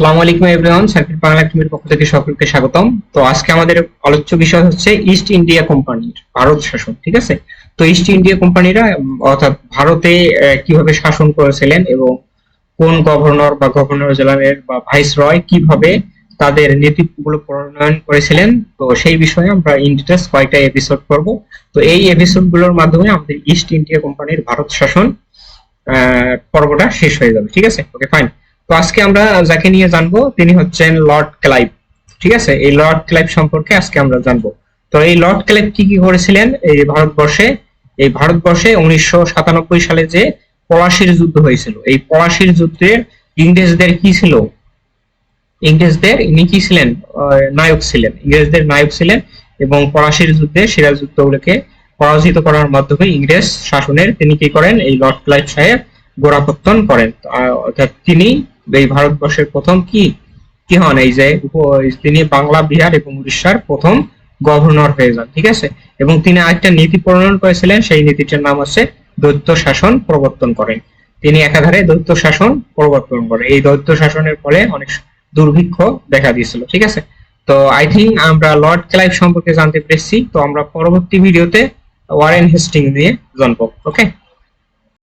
আসসালামু আলাইকুম everyone circuit Bangla টিমের পক্ষ থেকে সকলকে স্বাগতম। তো আজকে আমাদের আলোচ্য বিষয় হচ্ছে ইস্ট ইন্ডিয়া কোম্পানির ভারত শাসন, ঠিক আছে? তো ইস্ট ইন্ডিয়া কোম্পানিরা অর্থাৎ ভারতে কীভাবে শাসন করেছিলেন এবং কোন গভর্নর বা গভর্নর জেনারেল বা ভাইস রয় কীভাবে তাদের নীতিগুলো প্রণয়ন করেছিলেন, তো সেই বিষয়ে আমরা ইন ডিটেলস কয়েকটা এপিসোড করব। তো এই এপিসোডগুলোর মাধ্যমে আমাদের ইস্ট ইন্ডিয়া কোম্পানির ভারত শাসন পর্বটা শেষ হয়ে যাবে, ঠিক আছে? ওকে ফাইন তো আজকে আমরা যাকে নিয়ে জানব, তিনি হচ্ছেন লর্ড ক্লাইভ। ঠিক আছে? এই লর্ড ক্লাইভ সম্পর্কে আজকে আমরা জানব। তো এই লর্ড ক্লাইভ কি কি করেছিলেন এই ভারতবর্ষে? এই ভারতবর্ষে উনিশশো সাতানব্বই সালে যে পলাশির যুদ্ধ হয়েছিল, এই পলাশির যুদ্ধের ইংরেজদের কি ছিল? ইংরেজদের, ইনি কি ছিলেন? নায়ক ছিলেন। ইংরেজদের নায়ক ছিলেন এবং পলাশির যুদ্ধে সিরাজ যুদ্ধগুলোকে পরাজিত করার মাধ্যমে ইংরেজ শাসনের তিনি কি করেন? এই লর্ড ক্লাইভ সাহেব গোড়াপত্তন করেন। অর্থাৎ তিনি এই ভারতবর্ষের প্রথম কি? কি হন? এই যে তিনি বাংলা, বিহার এবং উড়িষ্যার প্রথম গভর্নর হয়ে যান, ঠিক আছে? এবং তিনি আরেকটা নীতি প্রণয়ন করেছিলেন, সেই নীতিটার নাম হচ্ছে দৈত্য শাসন প্রবর্তন করেন। তিনি একাধারে দৈত্য শাসন প্রবর্তন করেন। এই দৈত্য শাসনের ফলে অনেক দুর্ভিক্ষ দেখা দিয়েছিল, ঠিক আছে? তো আই থিঙ্ক আমরা লর্ড ক্লাইভ সম্পর্কে জানতে পেরেছি। তো আমরা পরবর্তী ভিডিওতে ওয়ারেন হেস্টিং নিয়ে জানব ওকে